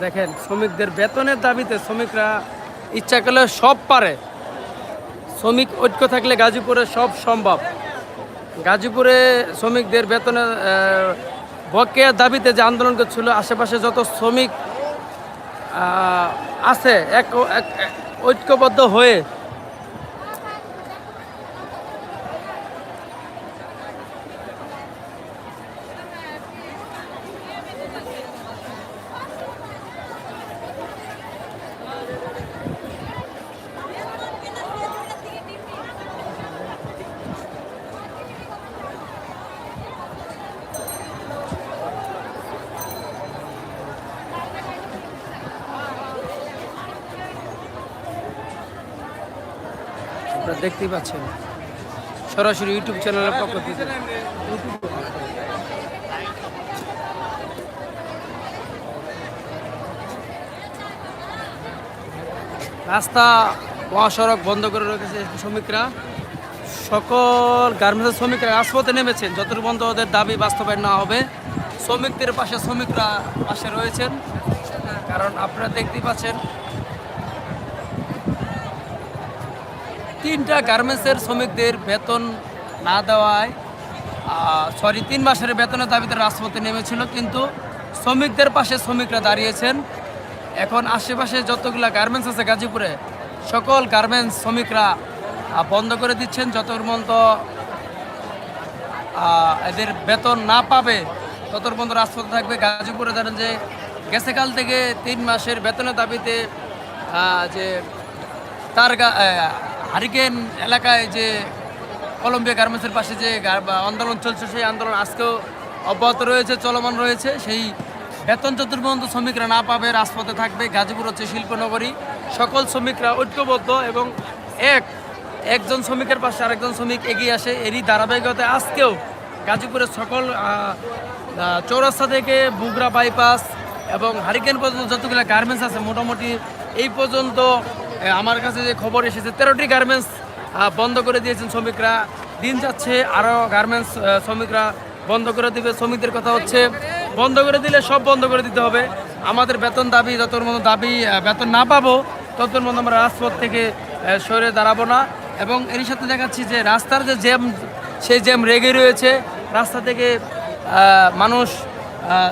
দেখেন, শ্রমিকদের বেতনের দাবিতে শ্রমিকরা ইচ্ছা করলে সব পারে। শ্রমিক ঐক্য থাকলে গাজীপুরে সব সম্ভব। গাজীপুরে শ্রমিকদের বেতনের বকেয়ার দাবিতে যে আন্দোলন করছিল, আশেপাশে যত শ্রমিক আছে এক- ঐক্যবদ্ধ হয়ে দেখতেই পাচ্ছেন। সরাসরি ইউটিউব চ্যানেলের পক্ষ থেকে। রাস্তা মহাসড়ক বন্ধ করে রেখেছে শ্রমিকরা। সকল গার্মেন্টসের শ্রমিকরা রাজপথে নেমেছেন। যতটুকু বন্ধ ওদের দাবি বাস্তবায়ন না হবে। শ্রমিকদের পাশে শ্রমিকরা পাশে রয়েছেন। কারণ আপনারা দেখতেই পাচ্ছেন তিনটা গার্মেন্টসের শ্রমিকদের বেতন না দেওয়ায় সরি তিন মাসের বেতনের দাবিতে রাজপথে নেমেছিল, কিন্তু শ্রমিকদের পাশে শ্রমিকরা দাঁড়িয়েছেন। এখন আশেপাশে যতগুলো গার্মেন্টস আছে গাজীপুরে, সকল গার্মেন্টস শ্রমিকরা বন্ধ করে দিচ্ছেন। যত পর্যন্ত এদের বেতন না পাবে তত পর্যন্ত রাজপথে থাকবে। গাজীপুরে জানেন যে, গেছে কাল থেকে তিন মাসের বেতনের দাবিতে যে, তার হারিকেন এলাকায় যে কলম্বিয়া গার্মেন্টসের পাশে যে আন্দোলন চলছে, সেই আন্দোলন আজকেও অব্যাহত রয়েছে, চলমান রয়েছে। সেই বেতন চতুর্বন্ধ শ্রমিকরা না পাবে, রাজপথে থাকবে গাজীপুর হচ্ছে শিল্পনগরী। সকল শ্রমিকরা ঐক্যবদ্ধ এবং এক, একজন শ্রমিকের পাশে আরেকজন শ্রমিক এগিয়ে আসে। এরই ধারাবাহিকতায় আজকেও গাজীপুরের সকল চৌরাস্তা থেকে বুগরা বাইপাস এবং হারিকেন পর্যন্ত যতগুলো গার্মেন্টস আছে, মোটামুটি এই পর্যন্ত আমার কাছে যে খবর এসেছে, তেরোটি গার্মেন্টস বন্ধ করে দিয়েছেন শ্রমিকরা। দিন যাচ্ছে আরও গার্মেন্টস শ্রমিকরা বন্ধ করে দিবে। শ্রমিকদের কথা হচ্ছে, বন্ধ করে দিলে সব বন্ধ করে দিতে হবে। আমাদের বেতন দাবি, যতর মতো দাবি বেতন না পাবো, ততর মতো আমরা রাজপথ থেকে সরে দাঁড়াবো না। এবং এর সাথে দেখাচ্ছি যে রাস্তার যে জ্যাম, সেই জ্যাম রেগে রয়েছে। রাস্তা থেকে মানুষ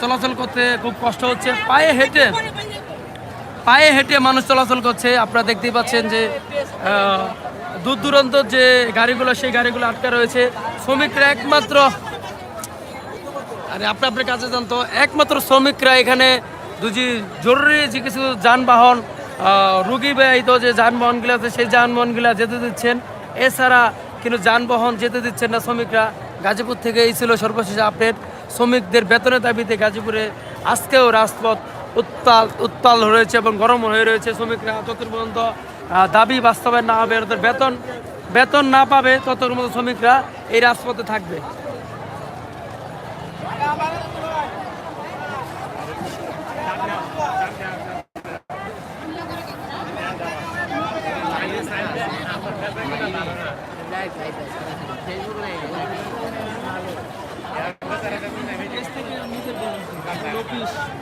চলাচল করতে খুব কষ্ট হচ্ছে। পায়ে হেঁটে পায়ে হেঁটে মানুষ চলাচল করছে। আপনারা দেখতেই পাচ্ছেন যে দূর দূরান্ত যে গাড়িগুলো, সেই গাড়িগুলো আটকা রয়েছে। শ্রমিকরা একমাত্র, আরে আপনি আপনার কাছে জানতো, একমাত্র শ্রমিকরা এখানে দুজি জরুরি যে কিছু যানবাহন রুগী ব্যয়িত যে যানবাহনগুলো আছে, সেই যানবাহনগুলো যেতে দিচ্ছেন। এছাড়া কিন্তু যানবাহন যেতে দিচ্ছেন না শ্রমিকরা। গাজীপুর থেকে এই ছিল সর্বশেষ আপডেট। শ্রমিকদের বেতনের দাবিতে গাজীপুরে আজকেও রাজপথ উত্তাল উত্তাল রয়েছে এবং গরম হয়ে রয়েছে শ্রমিকরা যতদূর পর্যন্ত দাবি বাস্তবায়ন না হবে ওদের বেতন বেতন না পাবে ততদূর মতো শ্রমিকরা এই রাজপথে থাকবে। হচ্ছে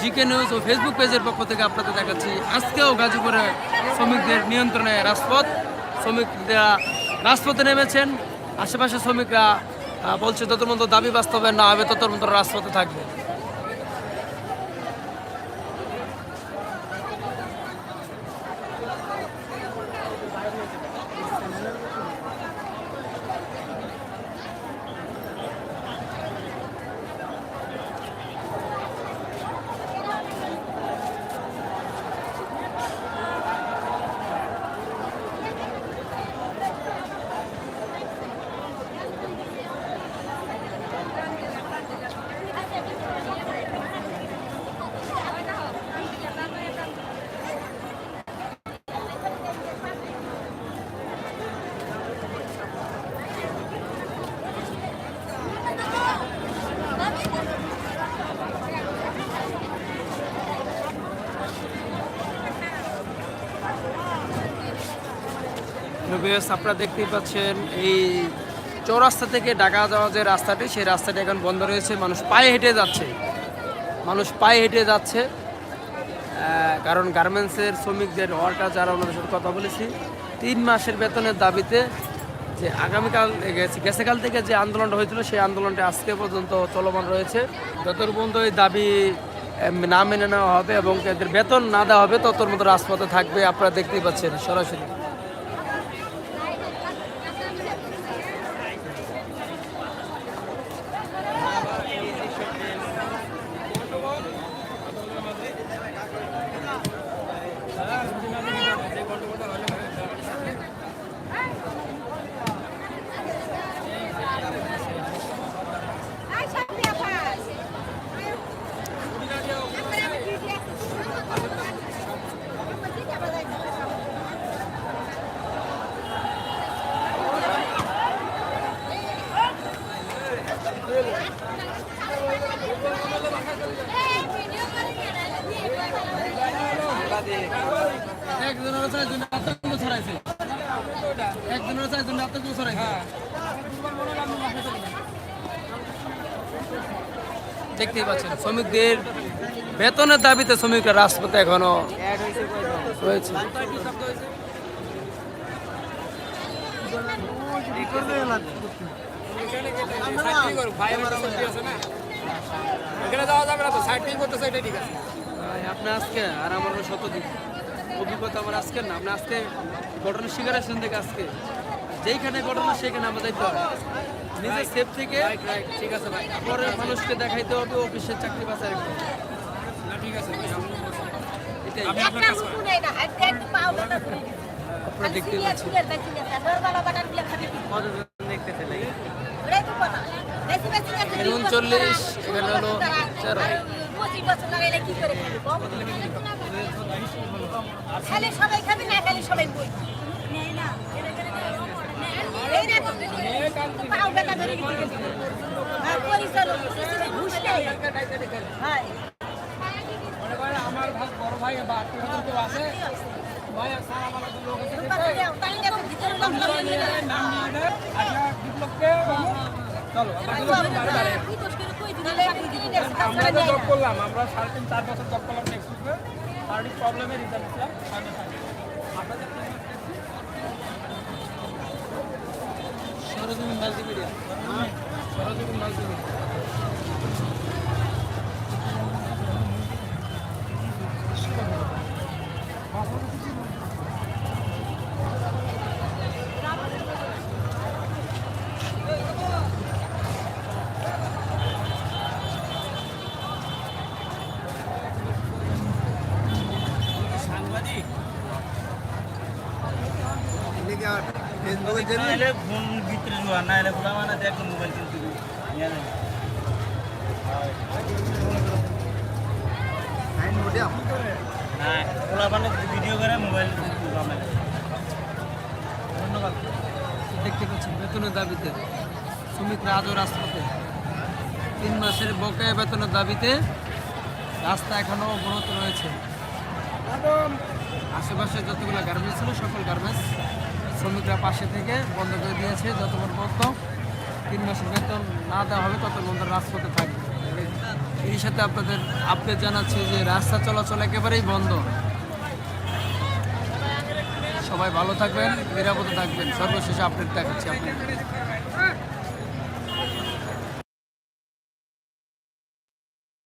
জিকে নিউজ ও ফেসবুক পেজের পক্ষ থেকে আপনাদের দেখাচ্ছি আজকেও গাজীপুরে শ্রমিকদের নিয়ন্ত্রণে রাজপথ। শ্রমিকরা রাজপথে নেমেছেন। আশেপাশে শ্রমিকরা বলছে ততমন্ত দাবি বাস্তবে না হবে ততমন্ত রাজপথে থাকবে। বেশ আপনারা দেখতেই পাচ্ছেন, এই চৌরাস্তা থেকে ঢাকা যাওয়া যে রাস্তাটি, সেই রাস্তাটি এখন বন্ধ রয়েছে। মানুষ পায়ে হেঁটে যাচ্ছে। মানুষ পায়ে হেঁটে যাচ্ছে কারণ গার্মেন্টসের শ্রমিকদের ওয়ার্কার যারা ওনাদের সাথে কথা বলেছি, তিন মাসের বেতনের দাবিতে যে আগামীকাল, গেছে- গেছেকাল থেকে যে আন্দোলনটা হয়েছিল, সেই আন্দোলনটা আজকে পর্যন্ত চলমান রয়েছে। যতর পর্যন্ত এই দাবি না মেনে নেওয়া হবে এবং এদের বেতন না দেওয়া হবে ততর মতো রাজপথে থাকবে, আপনারা দেখতেই পাচ্ছেন সরাসরি। একজনের চারজন আতঙ্ক ছড়াইছে। একজনের ছড়াইছে। দেখতেই পাচ্ছেন, শ্রমিকদের বেতনের দাবিতে শ্রমিকরা রাজপথে এখনও রয়েছে। আপনি আজকে আর আমার শতদিন অভিজ্ঞতা আমার আজকে না আপনি আজকে ঘটনার শিকার আসছেন থেকে আজকে। যেইখানে ঘটনা সেখানে আমরা যাইতে নিজের সেফ থেকে ঠিক আছে ভাই। পরে মানুষকে দেখাইতে হবে অফিসের চাকরি হবে। না ঠিক আছে আপনারা দেখতে পাচ্ছেন পরিচালক, ঘুষ নেই। হয়। আমার ভাই বড় ভাই বা আত্মীয় আছে ভাই লোক আছে। নাম নিয়ে বিপ্লবকে আমরা তো জব করলাম আমরা সাড়ে তিন চার বছর জব করলাম নেক্সট উইকে শারীরিক প্রবলেমের রিজাল্ট দিলাম সামনে সামনে আপনাদের সরজমিন মাল্টিমিডিয়া সরজমিন মাল্টিমিডিয়া নাহলে ফোন ভিতরে নেওয়া নাহলে খোলা মানে দেখো মোবাইল কিন্তু নিয়ে হ্যাঁ মানে ভিডিও করে মোবাইল ধন্যবাদ। দেখতে পাচ্ছেন বেতনের দাবিতে। শ্রমিকরা আজও রাজপথে। তিন মাসের বকেয়া বেতনের দাবিতে রাস্তা এখনও অবরোধ রয়েছে। আশেপাশে যতগুলো গার্মেন্টস ছিল সকল গার্মেন্টস শ্রমিকরা পাশে থেকে বন্ধ করে দিয়েছে যতক্ষণ পর্যন্ত তিন মাসের বেতন না দেওয়া হবে তত বন্ধ রাজপথে থাকবে। এই সাথে আপনাদের আপডেট জানাচ্ছি যে রাস্তা চলাচল একেবারেই বন্ধ। সবাই ভালো থাকবেন, নিরাপদে থাকবেন। সর্বশেষে আপডেট দেখাচ্ছি আপনাদের।